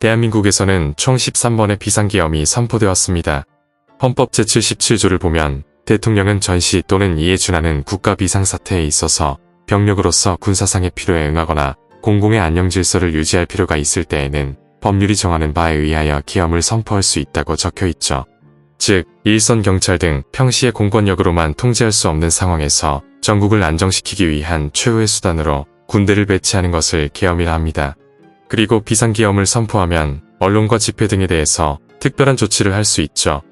대한민국에서는 총 13번의 비상계엄이 선포되었습니다. 헌법 제77조를 보면 대통령은 전시 또는 이에 준하는 국가 비상사태에 있어서 병력으로서 군사상의 필요에 응하거나 공공의 안녕 질서를 유지할 필요가 있을 때에는 법률이 정하는 바에 의하여 계엄을 선포할 수 있다고 적혀 있죠. 즉, 일선 경찰 등 평시의 공권력으로만 통제할 수 없는 상황에서 전국을 안정시키기 위한 최후의 수단으로 군대를 배치하는 것을 계엄이라 합니다. 그리고 비상계엄을 선포하면 언론과 집회 등에 대해서 특별한 조치를 할 수 있죠.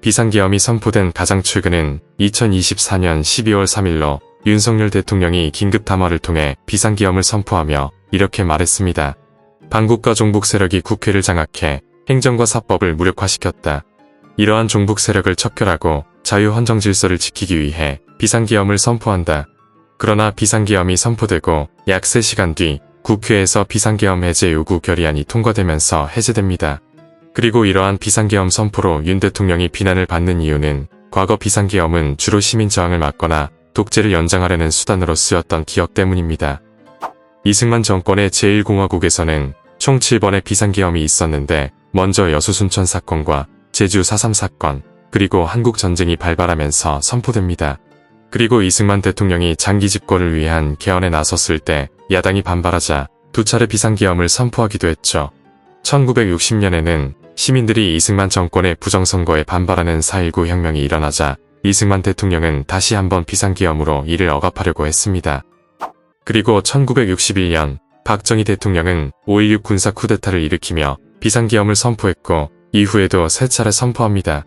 비상계엄이 선포된 가장 최근은 2024년 12월 3일로 윤석열 대통령이 긴급 담화를 통해 비상계엄을 선포하며 이렇게 말했습니다. 반국가 종북 세력이 국회를 장악해 행정과 사법을 무력화시켰다. 이러한 종북 세력을 척결하고 자유 헌정 질서를 지키기 위해 비상계엄을 선포한다. 그러나 비상계엄이 선포되고 약 3시간 뒤 국회에서 비상계엄 해제 요구 결의안이 통과되면서 해제됩니다. 그리고 이러한 비상계엄 선포로 윤 대통령이 비난을 받는 이유는 과거 비상계엄은 주로 시민 저항을 막거나 독재를 연장하려는 수단으로 쓰였던 기억 때문입니다. 이승만 정권의 제1공화국에서는 총 7번의 비상계엄이 있었는데 먼저 여수순천 사건과 제주 4.3 사건, 그리고 한국 전쟁이 발발하면서 선포됩니다. 그리고 이승만 대통령이 장기 집권을 위한 개헌에 나섰을 때 야당이 반발하자 두 차례 비상계엄을 선포하기도 했죠. 1960년에는 시민들이 이승만 정권의 부정선거에 반발하는 4.19 혁명이 일어나자 이승만 대통령은 다시 한번 비상계엄으로 이를 억압하려고 했습니다. 그리고 1961년 박정희 대통령은 5.16 군사 쿠데타를 일으키며 비상계엄을 선포했고 이후에도 세 차례 선포합니다.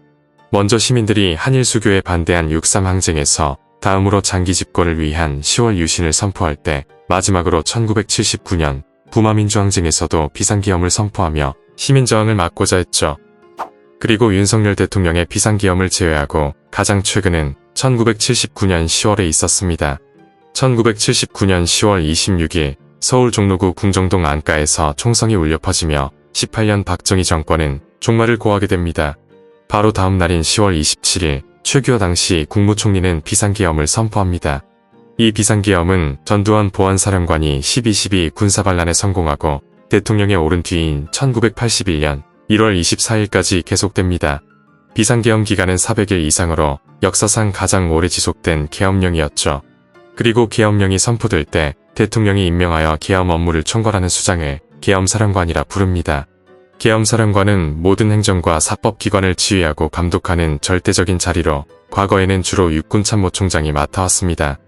먼저 시민들이 한일 수교에 반대한 6.3 항쟁에서 다음으로 장기 집권을 위한 10월 유신을 선포할 때 마지막으로 1979년 부마민주항쟁에서도 비상계엄을 선포하며 시민저항을 막고자 했죠. 그리고 윤석열 대통령의 비상계엄을 제외하고 가장 최근은 1979년 10월에 있었습니다. 1979년 10월 26일 서울 종로구 궁정동 안가에서 총성이 울려 퍼지며 18년 박정희 정권은 종말을 고하게 됩니다. 바로 다음 날인 10월 27일 최규하 당시 국무총리는 비상계엄을 선포합니다. 이 비상계엄은 전두환 보안사령관이 12.12 군사반란에 성공하고 대통령에 오른 뒤인 1981년 1월 24일까지 계속됩니다. 비상계엄 기간은 400일 이상으로 역사상 가장 오래 지속된 계엄령이었죠. 그리고 계엄령이 선포될 때 대통령이 임명하여 계엄 업무를 총괄하는 수장을 계엄사령관이라 부릅니다. 계엄사령관은 모든 행정과 사법기관을 지휘하고 감독하는 절대적인 자리로 과거에는 주로 육군참모총장이 맡아왔습니다.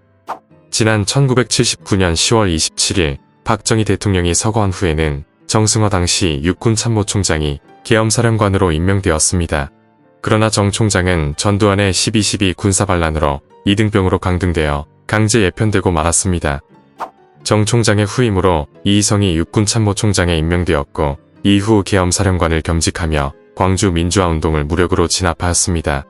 지난 1979년 10월 27일 박정희 대통령이 서거한 후에는 정승화 당시 육군 참모총장이 계엄사령관으로 임명되었습니다. 그러나 정 총장은 전두환의 12.12 군사반란으로 이등병으로 강등되어 강제 예편되고 말았습니다. 정 총장의 후임으로 이희성이 육군 참모총장에 임명되었고 이후 계엄사령관을 겸직하며 광주 민주화운동을 무력으로 진압하였습니다.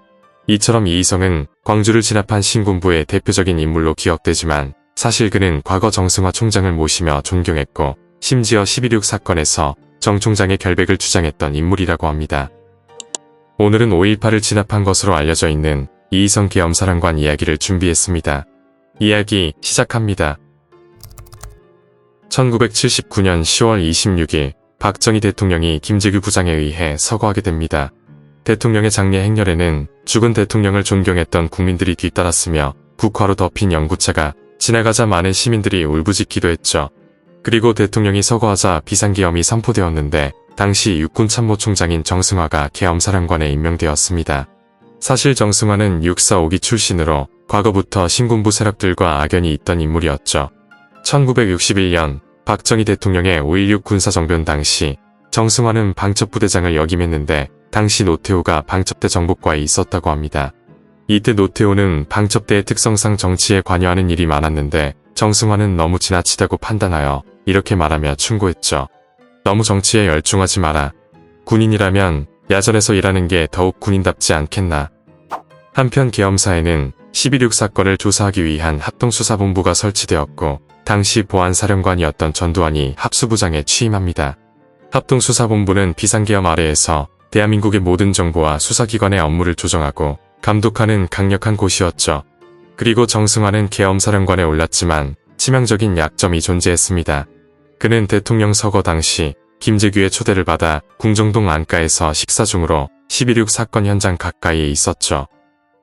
이처럼 이희성은 광주를 진압한 신군부의 대표적인 인물로 기억되지만 사실 그는 과거 정승화 총장을 모시며 존경했고 심지어 12.6 사건에서 정 총장의 결백을 주장했던 인물이라고 합니다. 오늘은 5.18을 진압한 것으로 알려져 있는 이희성 계엄사령관 이야기를 준비했습니다. 이야기 시작합니다. 1979년 10월 26일 박정희 대통령이 김재규 부장에 의해 서거하게 됩니다. 대통령의 장례 행렬에는 죽은 대통령을 존경했던 국민들이 뒤따랐으며 국화로 덮인 연구차가 지나가자 많은 시민들이 울부짖기도 했죠. 그리고 대통령이 서거하자 비상계엄이 선포되었는데 당시 육군참모총장인 정승화가 계엄사령관에 임명되었습니다. 사실 정승화는 645기 출신으로 과거부터 신군부 세력들과 악연이 있던 인물이었죠. 1961년 박정희 대통령의 5.16 군사정변 당시 정승화는 방첩부대장을 역임했는데 당시 노태우가 방첩대 정복과에 있었다고 합니다. 이때 노태우는 방첩대의 특성상 정치에 관여하는 일이 많았는데 정승화는 너무 지나치다고 판단하여 이렇게 말하며 충고했죠. 너무 정치에 열중하지 마라. 군인이라면 야전에서 일하는 게 더욱 군인답지 않겠나. 한편 계엄사에는 12.6 사건을 조사하기 위한 합동수사본부가 설치되었고 당시 보안사령관이었던 전두환이 합수부장에 취임합니다. 합동수사본부는 비상계엄 아래에서 대한민국의 모든 정보와 수사기관의 업무를 조정하고 감독하는 강력한 곳이었죠. 그리고 정승화는 계엄사령관에 올랐지만 치명적인 약점이 존재했습니다. 그는 대통령 서거 당시 김재규의 초대를 받아 궁정동 안가에서 식사 중으로 11.6 사건 현장 가까이에 있었죠.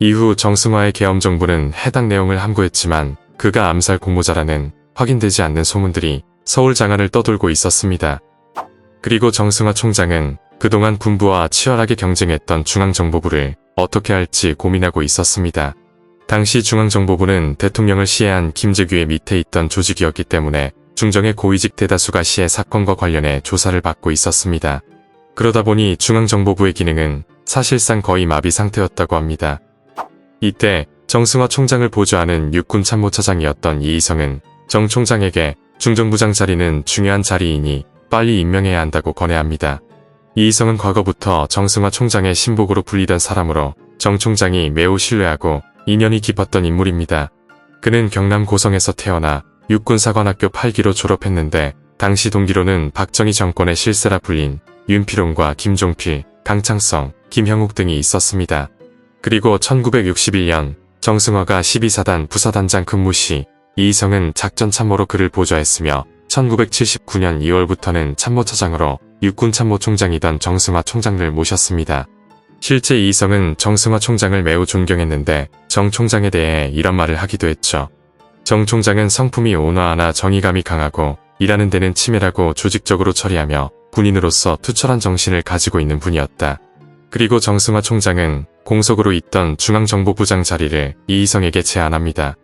이후 정승화의 계엄 정부는 해당 내용을 함구했지만 그가 암살 공모자라는 확인되지 않는 소문들이 서울 장안을 떠돌고 있었습니다. 그리고 정승화 총장은 그동안 군부와 치열하게 경쟁했던 중앙정보부를 어떻게 할지 고민하고 있었습니다. 당시 중앙정보부는 대통령을 시해한 김재규의 밑에 있던 조직이었기 때문에 중정의 고위직 대다수가 시해 사건과 관련해 조사를 받고 있었습니다. 그러다 보니 중앙정보부의 기능은 사실상 거의 마비 상태였다고 합니다. 이때 정승화 총장을 보좌하는 육군 참모차장이었던 이희성은 정 총장에게 중정부장 자리는 중요한 자리이니 빨리 임명해야 한다고 권해합니다. 이희성은 과거부터 정승화 총장의 신복으로 불리던 사람으로 정 총장이 매우 신뢰하고 인연이 깊었던 인물입니다. 그는 경남 고성에서 태어나 육군사관학교 8기로 졸업했는데 당시 동기로는 박정희 정권의 실세라 불린 윤필용과 김종필, 강창성, 김형욱 등이 있었습니다. 그리고 1961년 정승화가 12사단 부사단장 근무 시 이희성은 작전 참모로 그를 보좌했으며 1979년 2월부터는 참모차장으로 육군 참모총장이던 정승화 총장을 모셨습니다. 실제 이희성은 정승화 총장을 매우 존경했는데 정 총장에 대해 이런 말을 하기도 했죠. 정 총장은 성품이 온화하나 정의감이 강하고 일하는 데는 치밀하고 조직적으로 처리하며 군인으로서 투철한 정신을 가지고 있는 분이었다. 그리고 정승화 총장은 공석으로 있던 중앙정보부장 자리를 이희성에게 제안합니다.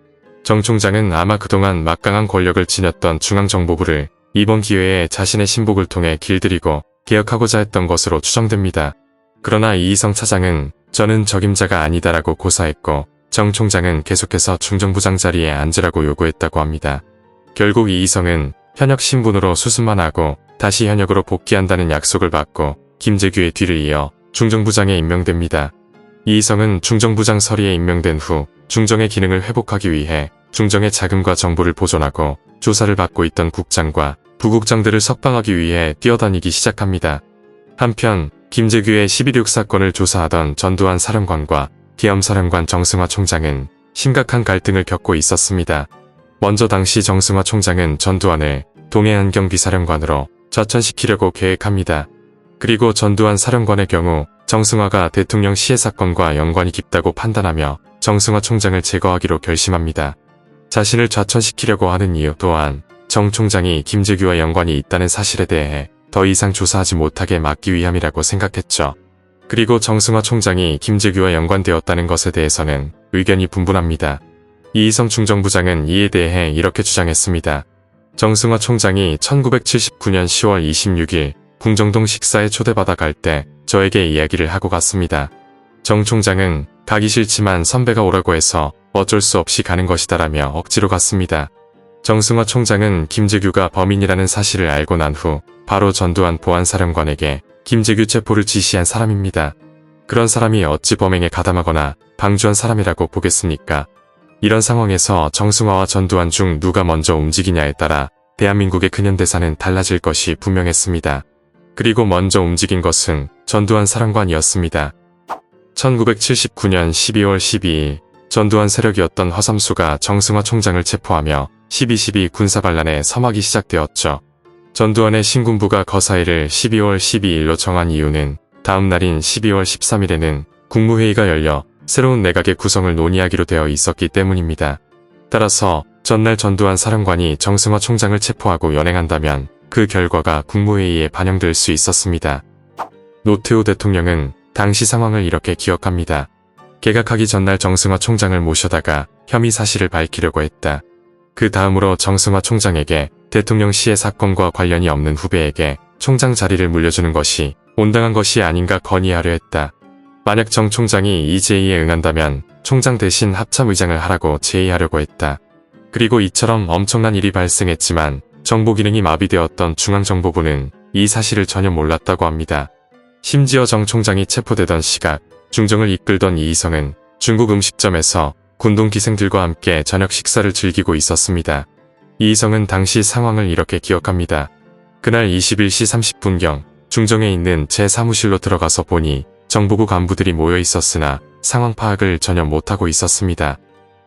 정 총장은 아마 그동안 막강한 권력을 지녔던 중앙정보부를 이번 기회에 자신의 신복을 통해 길들이고 개혁하고자 했던 것으로 추정됩니다. 그러나 이희성 차장은 저는 적임자가 아니다라고 고사했고 정 총장은 계속해서 중정부장 자리에 앉으라고 요구했다고 합니다. 결국 이희성은 현역 신분으로 수습만 하고 다시 현역으로 복귀한다는 약속을 받고 김재규의 뒤를 이어 중정부장에 임명됩니다. 이희성은 중정부장 서리에 임명된 후 중정의 기능을 회복하기 위해 중정의 자금과 정보를 보존하고 조사를 받고 있던 국장과 부국장들을 석방하기 위해 뛰어다니기 시작합니다. 한편 김재규의 11.6 사건을 조사하던 전두환 사령관과 계엄사령관 정승화 총장은 심각한 갈등을 겪고 있었습니다. 먼저 당시 정승화 총장은 전두환을 동해안경 비 사령관으로 좌천시키려고 계획합니다. 그리고 전두환 사령관의 경우 정승화가 대통령 시해 사건과 연관이 깊다고 판단하며 정승화 총장을 제거하기로 결심합니다. 자신을 좌천시키려고 하는 이유 또한 정 총장이 김재규와 연관이 있다는 사실에 대해 더 이상 조사하지 못하게 막기 위함이라고 생각했죠. 그리고 정승화 총장이 김재규와 연관되었다는 것에 대해서는 의견이 분분합니다. 이희성 중정부장은 이에 대해 이렇게 주장했습니다. 정승화 총장이 1979년 10월 26일 궁정동 식사에 초대받아 갈 때 저에게 이야기를 하고 갔습니다. 정 총장은 가기 싫지만 선배가 오라고 해서 어쩔 수 없이 가는 것이다라며 억지로 갔습니다. 정승화 총장은 김재규가 범인이라는 사실을 알고 난 후 바로 전두환 보안사령관에게 김재규 체포를 지시한 사람입니다. 그런 사람이 어찌 범행에 가담하거나 방주한 사람이라고 보겠습니까? 이런 상황에서 정승화와 전두환 중 누가 먼저 움직이냐에 따라 대한민국의 근현대사는 달라질 것이 분명했습니다. 그리고 먼저 움직인 것은 전두환 사령관이었습니다. 1979년 12월 12일 전두환 세력이었던 허삼수가 정승화 총장을 체포하며 12.12 군사반란에 섬하기 시작되었죠. 전두환의 신군부가 거사일을 12월 12일로 정한 이유는 다음 날인 12월 13일에는 국무회의가 열려 새로운 내각의 구성을 논의하기로 되어 있었기 때문입니다. 따라서 전날 전두환 사령관이 정승화 총장을 체포하고 연행한다면 그 결과가 국무회의에 반영될 수 있었습니다. 노태우 대통령은 당시 상황을 이렇게 기억합니다. 개각하기 전날 정승화 총장을 모셔다가 혐의 사실을 밝히려고 했다. 그 다음으로 정승화 총장에게 대통령 시해 사건과 관련이 없는 후배에게 총장 자리를 물려주는 것이 온당한 것이 아닌가 건의하려 했다. 만약 정 총장이 이 제의에 응한다면 총장 대신 합참의장을 하라고 제의하려고 했다. 그리고 이처럼 엄청난 일이 발생했지만 정보 기능이 마비되었던 중앙정보부는 이 사실을 전혀 몰랐다고 합니다. 심지어 정 총장이 체포되던 시각 중정을 이끌던 이희성은 중국 음식점에서 군동 기생들과 함께 저녁 식사를 즐기고 있었습니다. 이희성은 당시 상황을 이렇게 기억합니다. 그날 21시 30분경 중정에 있는 제 사무실로 들어가서 보니 정보부 간부들이 모여 있었으나 상황 파악을 전혀 못하고 있었습니다.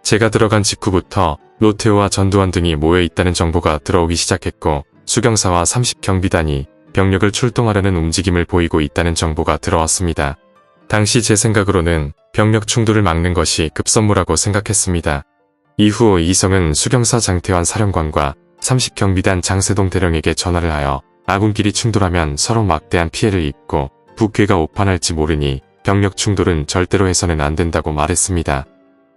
제가 들어간 직후부터 노태우와 전두환 등이 모여 있다는 정보가 들어오기 시작했고 수경사와 30경비단이 병력을 출동하려는 움직임을 보이고 있다는 정보가 들어왔습니다. 당시 제 생각으로는 병력 충돌을 막는 것이 급선무라고 생각했습니다. 이후 이성은 수경사 장태환 사령관과 30경비단 장세동 대령에게 전화를 하여 아군끼리 충돌하면 서로 막대한 피해를 입고 북괴가 오판할지 모르니 병력 충돌은 절대로 해서는 안 된다고 말했습니다.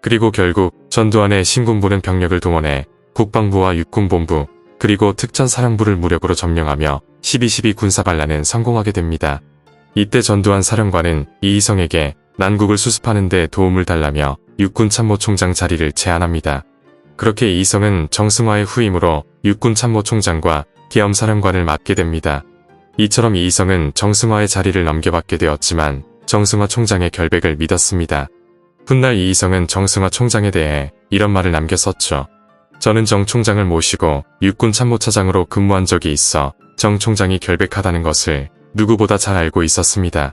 그리고 결국 전두환의 신군부는 병력을 동원해 국방부와 육군본부 그리고 특전사령부를 무력으로 점령하며 12.12 군사반란은 성공하게 됩니다. 이때 전두환 사령관은 이희성에게 난국을 수습하는 데 도움을 달라며 육군 참모총장 자리를 제안합니다. 그렇게 이희성은 정승화의 후임으로 육군 참모총장과 계엄사령관을 맡게 됩니다. 이처럼 이희성은 정승화의 자리를 넘겨받게 되었지만 정승화 총장의 결백을 믿었습니다. 훗날 이희성은 정승화 총장에 대해 이런 말을 남겼었죠. 저는 정 총장을 모시고 육군 참모차장으로 근무한 적이 있어 정 총장이 결백하다는 것을 누구보다 잘 알고 있었습니다.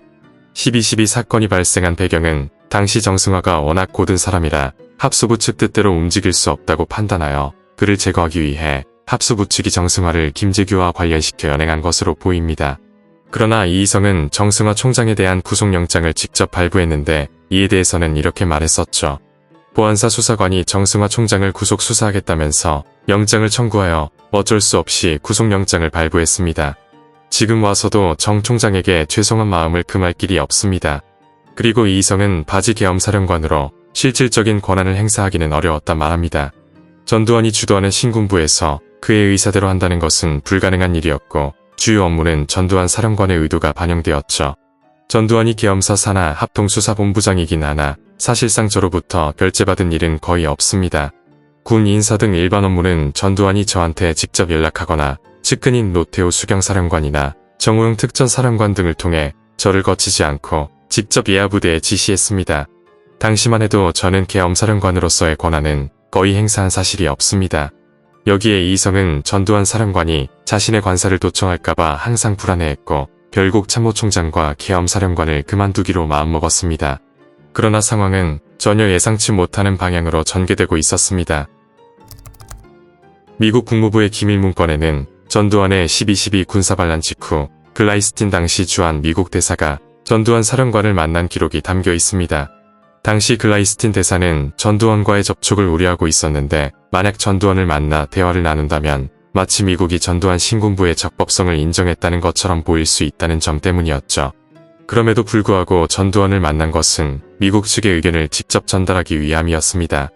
12.12 사건이 발생한 배경은 당시 정승화가 워낙 고든 사람이라 합수부 측 뜻대로 움직일 수 없다고 판단하여 그를 제거하기 위해 합수부 측이 정승화를 김재규와 관련시켜 연행한 것으로 보입니다. 그러나 이희성은 정승화 총장에 대한 구속영장을 직접 발부했는데 이에 대해서는 이렇게 말했었죠. 보안사 수사관이 정승화 총장을 구속 수사하겠다면서 영장을 청구하여 어쩔 수 없이 구속영장을 발부했습니다. 지금 와서도 정 총장에게 죄송한 마음을 금할 길이 없습니다. 그리고 이희성은 바지 계엄사령관으로 실질적인 권한을 행사하기는 어려웠다 말합니다. 전두환이 주도하는 신군부에서 그의 의사대로 한다는 것은 불가능한 일이었고 주요 업무는 전두환 사령관의 의도가 반영되었죠. 전두환이 계엄사 산하 합동수사본부장이긴 하나 사실상 저로부터 결재받은 일은 거의 없습니다. 군 인사 등 일반 업무는 전두환이 저한테 직접 연락하거나 측근인 노태우 수경사령관이나 정우영 특전사령관 등을 통해 저를 거치지 않고 직접 예하부대에 지시했습니다. 당시만 해도 저는 계엄사령관으로서의 권한은 거의 행사한 사실이 없습니다. 여기에 이성은 전두환 사령관이 자신의 관사를 도청할까봐 항상 불안해했고 결국 참모총장과 계엄사령관을 그만두기로 마음먹었습니다. 그러나 상황은 전혀 예상치 못하는 방향으로 전개되고 있었습니다. 미국 국무부의 기밀 문건에는 전두환의 12.12 군사반란 직후 글라이스틴 당시 주한 미국 대사가 전두환 사령관을 만난 기록이 담겨 있습니다. 당시 글라이스틴 대사는 전두환과의 접촉을 우려하고 있었는데 만약 전두환을 만나 대화를 나눈다면 마치 미국이 전두환 신군부의 적법성을 인정했다는 것처럼 보일 수 있다는 점 때문이었죠. 그럼에도 불구하고 전두환을 만난 것은 미국 측의 의견을 직접 전달하기 위함이었습니다.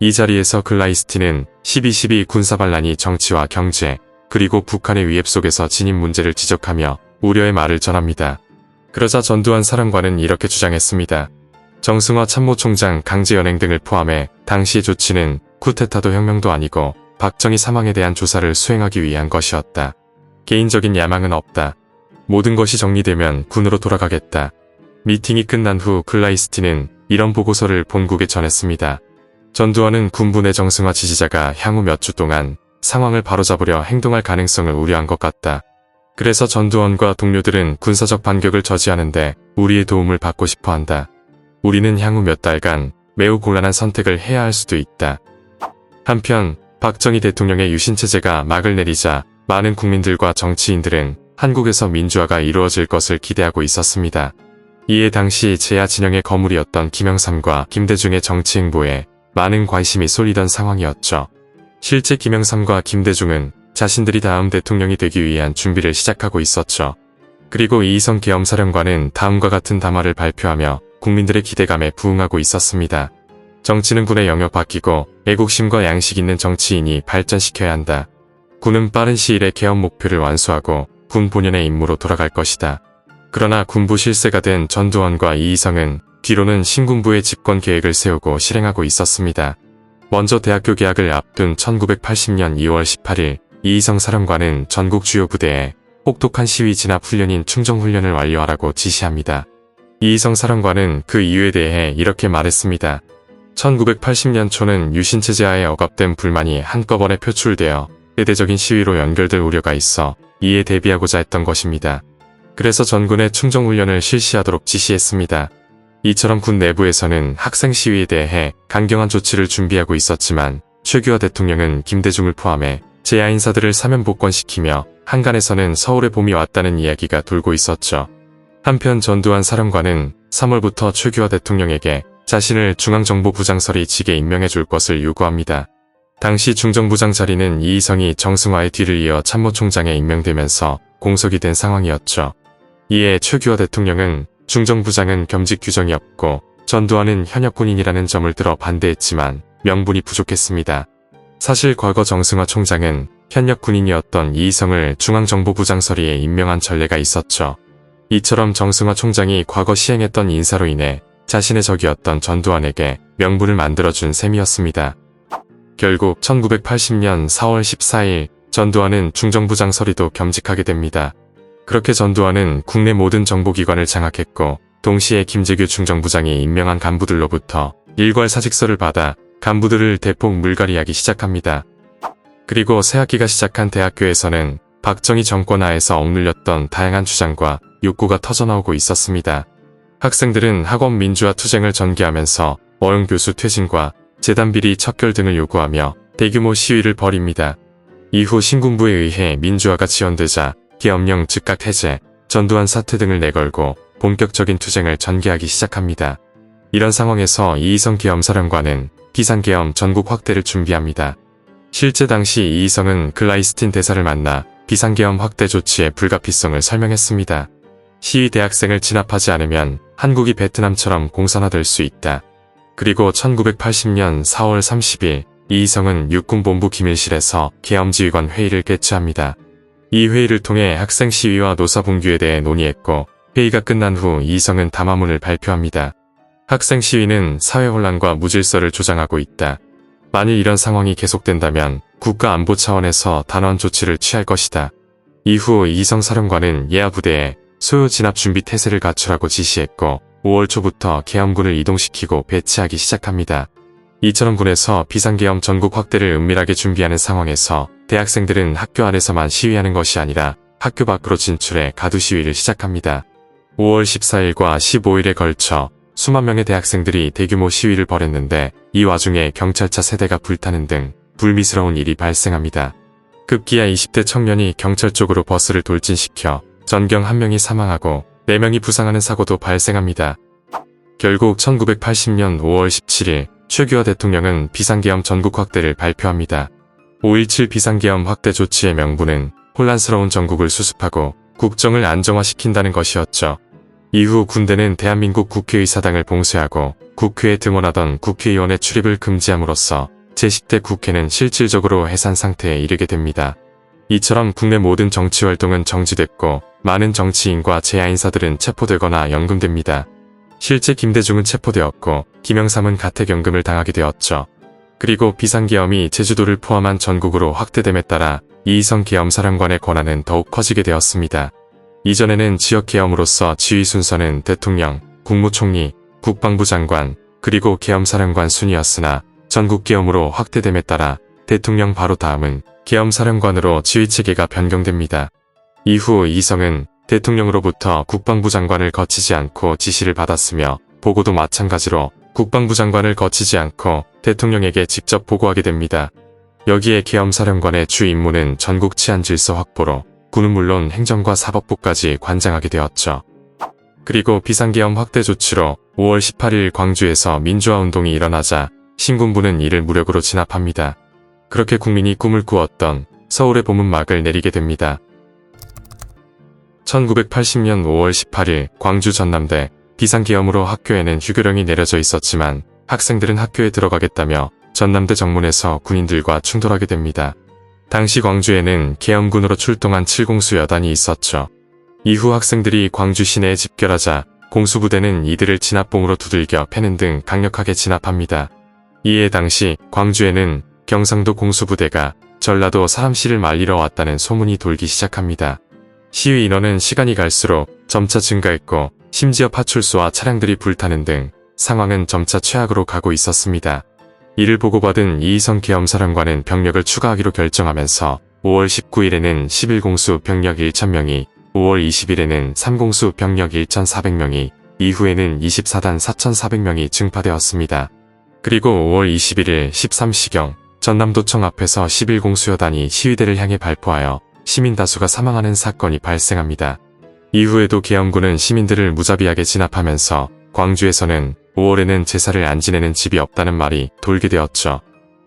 이 자리에서 글라이스틴은 12.12 군사반란이 정치와 경제, 그리고 북한의 위협 속에서 진입 문제를 지적하며 우려의 말을 전합니다. 그러자 전두환 사령관은 이렇게 주장했습니다. 정승화 참모총장 강제연행 등을 포함해 당시의 조치는 쿠데타도 혁명도 아니고 박정희 사망에 대한 조사를 수행하기 위한 것이었다. 개인적인 야망은 없다. 모든 것이 정리되면 군으로 돌아가겠다. 미팅이 끝난 후 글라이스틴은 이런 보고서를 본국에 전했습니다. 전두환은 군부 내 정승화 지지자가 향후 몇 주 동안 상황을 바로잡으려 행동할 가능성을 우려한 것 같다. 그래서 전두환과 동료들은 군사적 반격을 저지하는데 우리의 도움을 받고 싶어 한다. 우리는 향후 몇 달간 매우 곤란한 선택을 해야 할 수도 있다. 한편 박정희 대통령의 유신체제가 막을 내리자 많은 국민들과 정치인들은 한국에서 민주화가 이루어질 것을 기대하고 있었습니다. 이에 당시 제야 진영의 거물이었던 김영삼과 김대중의 정치 행보에 많은 관심이 쏠리던 상황이었죠. 실제 김영삼과 김대중은 자신들이 다음 대통령이 되기 위한 준비를 시작하고 있었죠. 그리고 이희성 계엄사령관은 다음과 같은 담화를 발표하며 국민들의 기대감에 부응하고 있었습니다. 정치는 군의 영역 바뀌고 애국심과 양식 있는 정치인이 발전시켜야 한다. 군은 빠른 시일에 개헌 목표를 완수하고 군 본연의 임무로 돌아갈 것이다. 그러나 군부 실세가 된 전두환과 이희성은 뒤로는 신군부의 집권 계획을 세우고 실행하고 있었습니다. 먼저 대학교 개학을 앞둔 1980년 2월 18일 이희성 사령관은 전국 주요 부대에 혹독한 시위 진압 훈련인 충정훈련을 완료하라고 지시합니다. 이희성 사령관은 그 이유에 대해 이렇게 말했습니다. 1980년 초는 유신체제하에 억압된 불만이 한꺼번에 표출되어 대대적인 시위로 연결될 우려가 있어 이에 대비하고자 했던 것입니다. 그래서 전군의 충정훈련을 실시하도록 지시했습니다. 이처럼 군 내부에서는 학생 시위에 대해 강경한 조치를 준비하고 있었지만 최규하 대통령은 김대중을 포함해 제야 인사들을 사면 복권시키며 한간에서는 서울에 봄이 왔다는 이야기가 돌고 있었죠. 한편 전두환 사령관은 3월부터 최규하 대통령에게 자신을 중앙정보부장설이 직에 임명해 줄 것을 요구합니다. 당시 중정부장 자리는 이희성이 정승화의 뒤를 이어 참모총장에 임명되면서 공석이 된 상황이었죠. 이에 최규하 대통령은 중정부장은 겸직 규정이 없고 전두환은 현역 군인이라는 점을 들어 반대했지만 명분이 부족했습니다. 사실 과거 정승화 총장은 현역 군인이었던 이희성을 중앙정보부장설이에 임명한 전례가 있었죠. 이처럼 정승화 총장이 과거 시행했던 인사로 인해 자신의 적이었던 전두환에게 명분을 만들어준 셈이었습니다. 결국 1980년 4월 14일 전두환은 중정부장 서리도 겸직하게 됩니다. 그렇게 전두환은 국내 모든 정보기관을 장악했고 동시에 김재규 중정부장이 임명한 간부들로부터 일괄 사직서를 받아 간부들을 대폭 물갈이하기 시작합니다. 그리고 새학기가 시작한 대학교에서는 박정희 정권 하에서 억눌렸던 다양한 주장과 욕구가 터져나오고 있었습니다. 학생들은 학원 민주화 투쟁을 전개하면서 어영 교수 퇴진과 재단 비리 척결 등을 요구하며 대규모 시위를 벌입니다. 이후 신군부에 의해 민주화가 지연되자 계엄령 즉각 해제, 전두환 사퇴 등을 내걸고 본격적인 투쟁을 전개하기 시작합니다. 이런 상황에서 이희성 계엄사령관은 비상계엄 전국 확대를 준비합니다. 실제 당시 이희성은 글라이스틴 대사를 만나 비상계엄 확대 조치의 불가피성을 설명했습니다. 시위 대학생을 진압하지 않으면 한국이 베트남처럼 공산화될 수 있다. 그리고 1980년 4월 30일 이희성은 육군본부 기밀실에서 계엄지휘관 회의를 개최합니다. 이 회의를 통해 학생 시위와 노사 분규에 대해 논의했고 회의가 끝난 후 이희성은 담화문을 발표합니다. 학생 시위는 사회 혼란과 무질서를 조장하고 있다. 만일 이런 상황이 계속된다면 국가 안보 차원에서 단원 조치를 취할 것이다. 이후 이희성 사령관은 예하 부대에 소요 진압 준비 태세를 갖추라고 지시했고 5월 초부터 계엄군을 이동시키고 배치하기 시작합니다. 이처럼 군에서 비상계엄 전국 확대를 은밀하게 준비하는 상황에서 대학생들은 학교 안에서만 시위하는 것이 아니라 학교 밖으로 진출해 가두 시위를 시작합니다. 5월 14일과 15일에 걸쳐 수만 명의 대학생들이 대규모 시위를 벌였는데 이 와중에 경찰차 세대가 불타는 등 불미스러운 일이 발생합니다. 급기야 20대 청년이 경찰 쪽으로 버스를 돌진시켜 전경 한 명이 사망하고 4명이 부상하는 사고도 발생합니다. 결국 1980년 5월 17일 최규하 대통령은 비상계엄 전국 확대를 발표합니다. 5.17 비상계엄 확대 조치의 명분은 혼란스러운 전국을 수습하고 국정을 안정화시킨다는 것이었죠. 이후 군대는 대한민국 국회의 사당을 봉쇄하고 국회에 등원하던 국회의원의 출입을 금지함으로써 제10대 국회는 실질적으로 해산 상태에 이르게 됩니다. 이처럼 국내 모든 정치 활동은 정지됐고 많은 정치인과 제야인사들은 체포되거나 연금됩니다. 실제 김대중은 체포되었고 김영삼은 가택연금을 당하게 되었죠. 그리고 비상계엄이 제주도를 포함한 전국으로 확대됨에 따라 이희성 계엄사령관의 권한은 더욱 커지게 되었습니다. 이전에는 지역계엄으로서 지휘 순서는 대통령, 국무총리, 국방부 장관, 그리고 계엄사령관 순이었으나 전국계엄으로 확대됨에 따라 대통령 바로 다음은 계엄사령관으로 지휘체계가 변경됩니다. 이후 이성은 대통령으로부터 국방부 장관을 거치지 않고 지시를 받았으며 보고도 마찬가지로 국방부 장관을 거치지 않고 대통령에게 직접 보고하게 됩니다. 여기에 계엄사령관의 주 임무는 전국 치안 질서 확보로 군은 물론 행정과 사법부까지 관장하게 되었죠. 그리고 비상계엄 확대 조치로 5월 18일 광주에서 민주화 운동이 일어나자 신군부는 이를 무력으로 진압합니다. 그렇게 국민이 꿈을 꾸었던 서울의 봄은 막을 내리게 됩니다. 1980년 5월 18일 광주 전남대 비상계엄으로 학교에는 휴교령이 내려져 있었지만 학생들은 학교에 들어가겠다며 전남대 정문에서 군인들과 충돌하게 됩니다. 당시 광주에는 계엄군으로 출동한 7공수 여단이 있었죠. 이후 학생들이 광주 시내에 집결하자 공수부대는 이들을 진압봉으로 두들겨 패는 등 강력하게 진압합니다. 이에 당시 광주에는 경상도 공수부대가 전라도 사람씨를 말리러 왔다는 소문이 돌기 시작합니다. 시위 인원은 시간이 갈수록 점차 증가했고 심지어 파출소와 차량들이 불타는 등 상황은 점차 최악으로 가고 있었습니다. 이를 보고받은 이희성 계엄사령관은 병력을 추가하기로 결정하면서 5월 19일에는 11공수 병력 1,000명이 5월 20일에는 3공수 병력 1,400명이 이후에는 24단 4,400명이 증파되었습니다. 그리고 5월 21일 13시경 전남도청 앞에서 11공수여단이 시위대를 향해 발포하여 시민 다수가 사망하는 사건이 발생합니다. 이후에도 계엄군은 시민들을 무자비하게 진압하면서 광주에서는 5월에는 제사를 안 지내는 집이 없다는 말이 돌게 되었죠.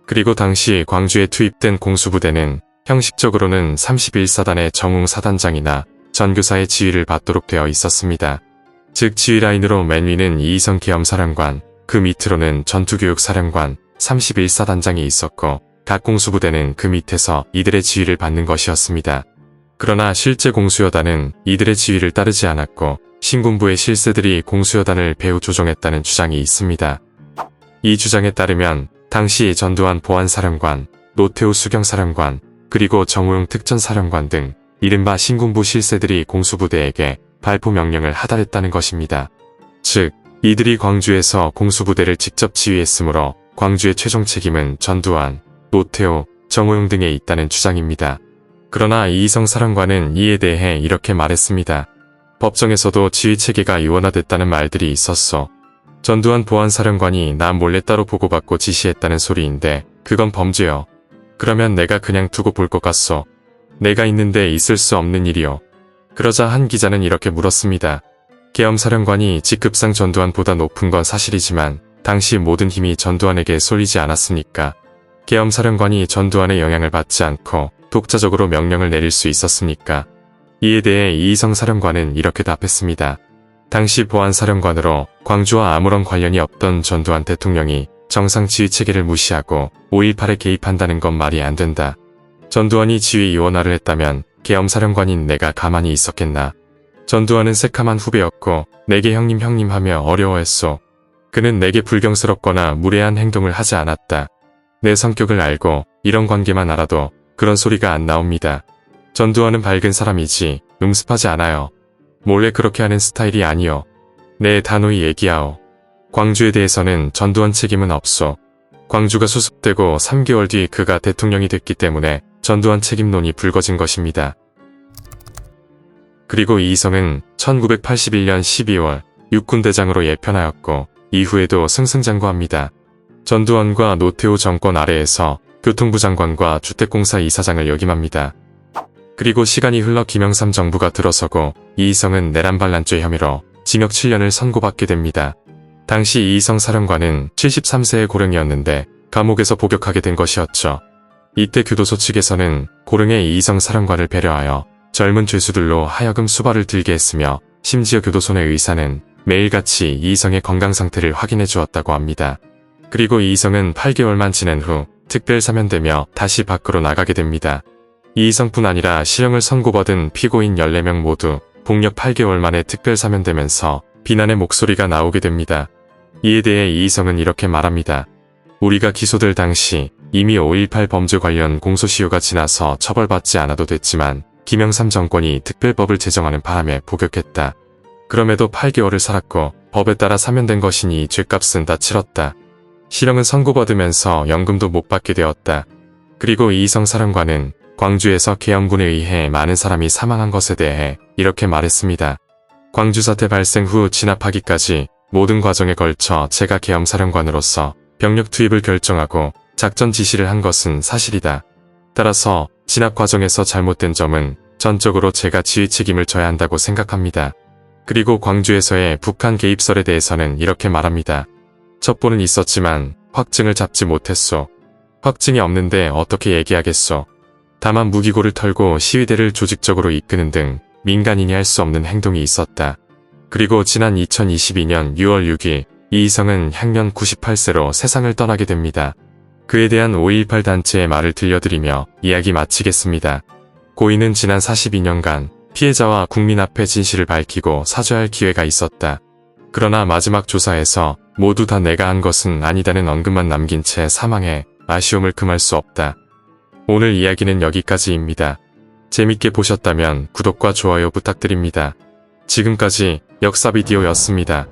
그리고 당시 광주에 투입된 공수부대는 형식적으로는 31사단의 정웅 사단장이나 전교사의 지휘를 받도록 되어 있었습니다. 즉 지휘 라인으로 맨 위는 이희성 계엄사령관, 그 밑으로는 전투교육사령관 31사단장이 있었고 각 공수부대는 그 밑에서 이들의 지휘를 받는 것이었습니다. 그러나 실제 공수여단은 이들의 지휘를 따르지 않았고 신군부의 실세들이 공수여단을 배후 조종했다는 주장이 있습니다. 이 주장에 따르면 당시 전두환 보안사령관, 노태우 수경사령관, 그리고 정우영 특전사령관 등 이른바 신군부 실세들이 공수부대에게 발포 명령을 하달했다는 것입니다. 즉, 이들이 광주에서 공수부대를 직접 지휘했으므로 광주의 최종 책임은 전두환, 노태우, 정우영 등에 있다는 주장입니다. 그러나 이희성 사령관은 이에 대해 이렇게 말했습니다. 법정에서도 지휘 체계가 이원화됐다는 말들이 있었어. 전두환 보안사령관이 나 몰래 따로 보고받고 지시했다는 소리인데 그건 범죄요. 그러면 내가 그냥 두고 볼 것 같소. 내가 있는데 있을 수 없는 일이요. 그러자 한 기자는 이렇게 물었습니다. 계엄사령관이 직급상 전두환보다 높은 건 사실이지만 당시 모든 힘이 전두환에게 쏠리지 않았습니까? 계엄사령관이 전두환의 영향을 받지 않고 독자적으로 명령을 내릴 수 있었습니까? 이에 대해 이희성 사령관은 이렇게 답했습니다. 당시 보안사령관으로 광주와 아무런 관련이 없던 전두환 대통령이 정상 지휘 체계를 무시하고 5.18에 개입한다는 건 말이 안 된다. 전두환이 지휘 이원화를 했다면 계엄사령관인 내가 가만히 있었겠나. 전두환은 새카만 후배였고 내게 형님 형님 하며 어려워했소. 그는 내게 불경스럽거나 무례한 행동을 하지 않았다. 내 성격을 알고 이런 관계만 알아도 그런 소리가 안 나옵니다. 전두환은 밝은 사람이지 음습하지 않아요. 몰래 그렇게 하는 스타일이 아니요. 내 단호히 얘기하오. 광주에 대해서는 전두환 책임은 없소. 광주가 수습되고 3개월 뒤 그가 대통령이 됐기 때문에 전두환 책임론이 불거진 것입니다. 그리고 이희성은 1981년 12월 육군대장으로 예편하였고 이후에도 승승장구합니다. 전두환과 노태우 정권 아래에서 교통부 장관과 주택공사 이사장을 역임합니다. 그리고 시간이 흘러 김영삼 정부가 들어서고 이희성은 내란반란죄 혐의로 징역 7년을 선고받게 됩니다. 당시 이희성 사령관은 73세의 고령이었는데 감옥에서 복역하게 된 것이었죠. 이때 교도소 측에서는 고령의 이희성 사령관을 배려하여 젊은 죄수들로 하여금 수발을 들게 했으며 심지어 교도소 내 의사는 매일같이 이희성의 건강 상태를 확인해 주었다고 합니다. 그리고 이희성은 8개월만 지낸 후 특별 사면되며 다시 밖으로 나가게 됩니다. 이희성뿐 아니라 실형을 선고받은 피고인 14명 모두 복역 8개월 만에 특별 사면되면서 비난의 목소리가 나오게 됩니다. 이에 대해 이희성은 이렇게 말합니다. 우리가 기소될 당시 이미 5.18 범죄 관련 공소시효가 지나서 처벌받지 않아도 됐지만 김영삼 정권이 특별법을 제정하는 바람에 복역했다. 그럼에도 8개월을 살았고 법에 따라 사면된 것이니 죄값은 다 치렀다. 실형은 선고받으면서 연금도 못 받게 되었다. 그리고 이희성 사령관은 광주에서 계엄군에 의해 많은 사람이 사망한 것에 대해 이렇게 말했습니다. 광주 사태 발생 후 진압하기까지 모든 과정에 걸쳐 제가 계엄사령관으로서 병력 투입을 결정하고 작전 지시를 한 것은 사실이다. 따라서 진압 과정에서 잘못된 점은 전적으로 제가 지휘 책임을 져야 한다고 생각합니다. 그리고 광주에서의 북한 개입설에 대해서는 이렇게 말합니다. 첩보는 있었지만 확증을 잡지 못했소. 확증이 없는데 어떻게 얘기하겠소. 다만 무기고를 털고 시위대를 조직적으로 이끄는 등 민간인이 할 수 없는 행동이 있었다. 그리고 지난 2022년 6월 6일 이희성은 향년 98세로 세상을 떠나게 됩니다. 그에 대한 5.18 단체의 말을 들려드리며 이야기 마치겠습니다. 고인은 지난 42년간 피해자와 국민 앞에 진실을 밝히고 사죄할 기회가 있었다. 그러나 마지막 조사에서 모두 다 내가 한 것은 아니다는 언급만 남긴 채 사망해 아쉬움을 금할 수 없다. 오늘 이야기는 여기까지입니다. 재밌게 보셨다면 구독과 좋아요 부탁드립니다. 지금까지 역사 비디오였습니다.